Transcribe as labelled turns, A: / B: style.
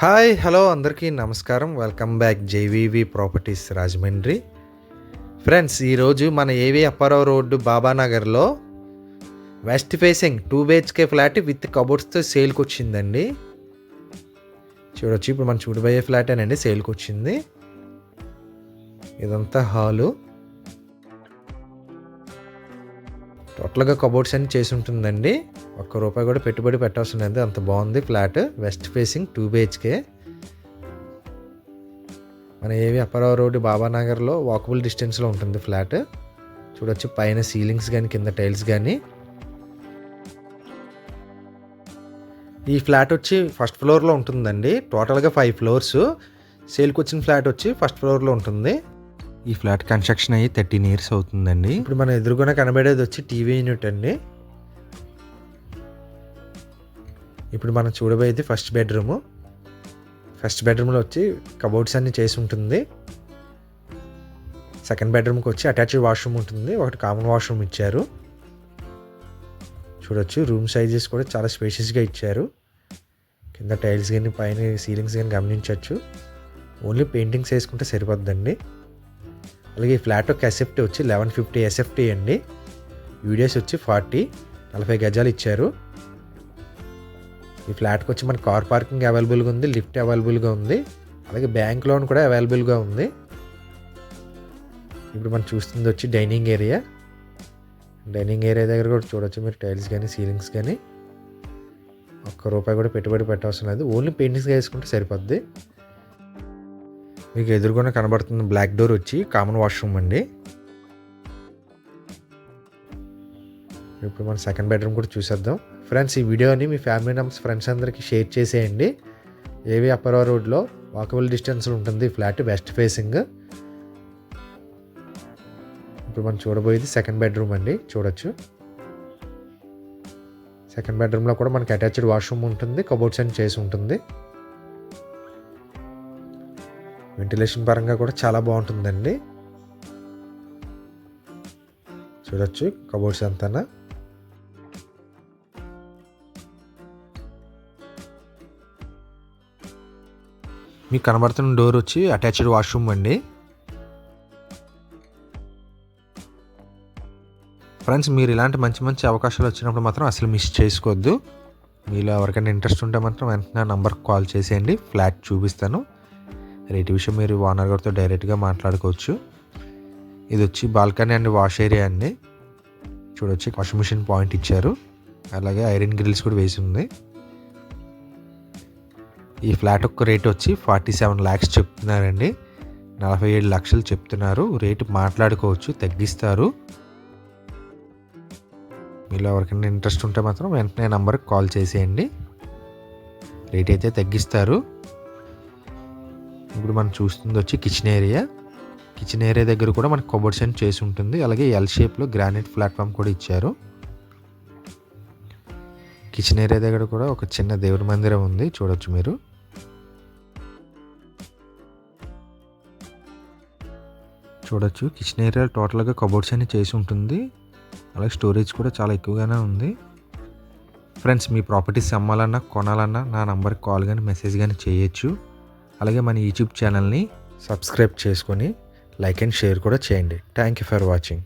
A: Hi hello అందరికీ నమస్కారం. Welcome back JVV properties Rajahmundry. Friends ఈరోజు మన AV Apparao road బాబానగర్లో west facing two BHK flat with కబోర్డ్స్తో సేల్కి వచ్చిందండి చూడొచ్చు ఇప్పుడు మనం చూడబోయే ఫ్లాట్ అనండి సేల్కి వచ్చింది ఇదంతా హాలు. టోటల్గా కబోర్డ్స్ అన్ని చేసి ఉంటుందండి. ఒక్క రూపాయి కూడా పెట్టుబడి పెట్టవలసిన లేదు అంత బాగుంది flat. West facing two BHK మన ఏవి అప్పారావు రోడ్డు బాబానగర్లో వాకబుల్ డిస్టెన్స్లో ఉంటుంది ఫ్లాట్. చూడొచ్చు పైన సీలింగ్స్ కానీ కింద టైల్స్ కానీ ఈ ఫ్లాట్ వచ్చి ఫస్ట్ ఫ్లోర్లో ఉంటుందండి. టోటల్గా ఫైవ్ ఫ్లోర్స్ సేల్కి వచ్చిన ఫ్లాట్ వచ్చి ఫస్ట్ ఫ్లోర్లో ఉంటుంది. ఈ ఫ్లాట్ కన్స్ట్రక్షన్ అయ్యి థర్టీన్ ఇయర్స్ అవుతుందండి. ఇప్పుడు మన ఎదురుగున కనబడేది వచ్చి టీవీ యూనిట్ అండి. ఇప్పుడు మనం చూడబోయేది ఫస్ట్ బెడ్రూమ్. ఫస్ట్ బెడ్రూమ్లో వచ్చి కబోర్డ్స్ అన్ని చేసి ఉంటుంది. సెకండ్ బెడ్రూమ్కి వచ్చి అటాచ్డ్ వాష్రూమ్ ఉంటుంది. ఒకటి కామన్ వాష్రూమ్ ఇచ్చారు. చూడొచ్చు రూమ్ సైజెస్ కూడా చాలా స్పేషియస్గా ఇచ్చారు. కింద టైల్స్ కానీ పైన సీలింగ్స్ కానీ గమనించవచ్చు ఓన్లీ పెయింటింగ్స్ వేసుకుంటే సరిపోద్దండి. అలాగే ఈ ఫ్లాట్ యొక్క ఎస్ఎఫ్టీ వచ్చి లెవెన్ ఫిఫ్టీ ఎస్ఎఫ్టీ అండి. యూడిఎస్ వచ్చి ఫార్టీ నలభై గజాలు ఇచ్చారు. ఈ ఫ్లాట్కి వచ్చి మన కార్ పార్కింగ్ అవైలబుల్గా ఉంది లిఫ్ట్ అవైలబుల్గా ఉంది అలాగే బ్యాంక్ లోన్ కూడా అవైలబుల్గా ఉంది. ఇప్పుడు మనం చూస్తుంది వచ్చి డైనింగ్ ఏరియా. డైనింగ్ ఏరియా దగ్గర కూడా చూడొచ్చు మీరు టైల్స్ కానీ సీలింగ్స్ కానీ ఒక్క రూపాయి కూడా పెట్టుబడి పెట్టవసరం లేదు. ఓన్లీ పెయింటింగ్స్ వేసుకుంటే సరిపోద్ది. మీకు ఎదురుగానే కనబడుతున్న బ్లాక్ డోర్ వచ్చి కామన్ వాష్రూమ్ అండి. ఇప్పుడు మన సెకండ్ బెడ్రూమ్ కూడా చూసేద్దాం. ఫ్రెండ్స్ ఈ వీడియోని మీ ఫ్యామిలీ మెంబర్స్ ఫ్రెండ్స్ అందరికీ షేర్ చేసేయండి. ఏవి అప్పర్వా రోడ్లో వాకబుల్ డిస్టెన్స్ ఉంటుంది ఫ్లాట్ వెస్ట్ ఫేసింగ్. ఇప్పుడు మనం చూడబోయేది సెకండ్ బెడ్రూమ్ అండి చూడొచ్చు. సెకండ్ బెడ్రూమ్లో కూడా మనకి అటాచ్డ్ వాష్రూమ్ ఉంటుంది కబోర్డ్స్ అని చేసి ఉంటుంది. వెంటిలేషన్ పరంగా కూడా చాలా బాగుంటుందండి. చూడొచ్చు కబోర్డ్స్ అంతా మీకు కనబడుతున్న డోర్ వచ్చి అటాచ్డ్ వాష్రూమ్ అండి. ఫ్రెండ్స్ మీరు ఇలాంటి మంచి మంచి అవకాశాలు వచ్చినప్పుడు మాత్రం అసలు మిస్ చేసుకోవద్దు. మీలో ఎవరికైనా ఇంట్రెస్ట్ ఉంటే మాత్రం వెంటనే నంబర్కి కాల్ చేసేయండి. ఫ్లాట్ చూపిస్తాను. రేటు విషయం మీరు ఓనర్ గారితో డైరెక్ట్గా మాట్లాడుకోవచ్చు. ఇది వచ్చి బాల్కనీ అండ్ వాష్ ఏరియా అండి. చూడొచ్చు వాషింగ్ మిషన్ పాయింట్ ఇచ్చారు. అలాగే ఐరన్ గ్రిల్స్ కూడా వేసి ఉంది. ఈ ఫ్లాట్ ఒక్క రేట్ వచ్చి ఫార్టీ సెవెన్ ల్యాక్స్ చెప్తున్నారండి. నలభై ఏడు లక్షలు చెప్తున్నారు. రేటు మాట్లాడుకోవచ్చు తగ్గిస్తారు. మీలో ఎవరికైనా ఇంట్రెస్ట్ ఉంటే మాత్రం వెంటనే నెంబర్కి కాల్ చేసేయండి. రేట్ అయితే తగ్గిస్తారు. ఇప్పుడు మనం చూస్తుంది వచ్చి కిచెన్ ఏరియా కిచెన్ ఏరియా దగ్గర కూడా మనకి కబోర్డ్స్ అని చేసి ఉంటుంది. అలాగే ఎల్ షేప్లో గ్రానైట్ ప్లాట్ఫామ్ కూడా ఇచ్చారు. కిచెన్ ఏరియా దగ్గర కూడా ఒక చిన్న దేవుడి మందిరం ఉంది. చూడొచ్చు మీరు. చూడొచ్చు. కిచెన్ ఏరియా టోటల్గా కబోర్డ్స్ అన్ని చేసి ఉంటుంది. అలాగే స్టోరేజ్ కూడా చాలా ఎక్కువగానే ఉంది. ఫ్రెండ్స్ మీ ప్రాపర్టీస్ అమ్మాలన్నా కొనాలన్నా నా నంబర్కి కాల్ కానీ మెసేజ్ కానీ చేయొచ్చు. అలాగే మన యూట్యూబ్ ఛానల్ని సబ్స్క్రైబ్ చేసుకొని లైక్ అండ్ షేర్ కూడా చేయండి. Thank you for watching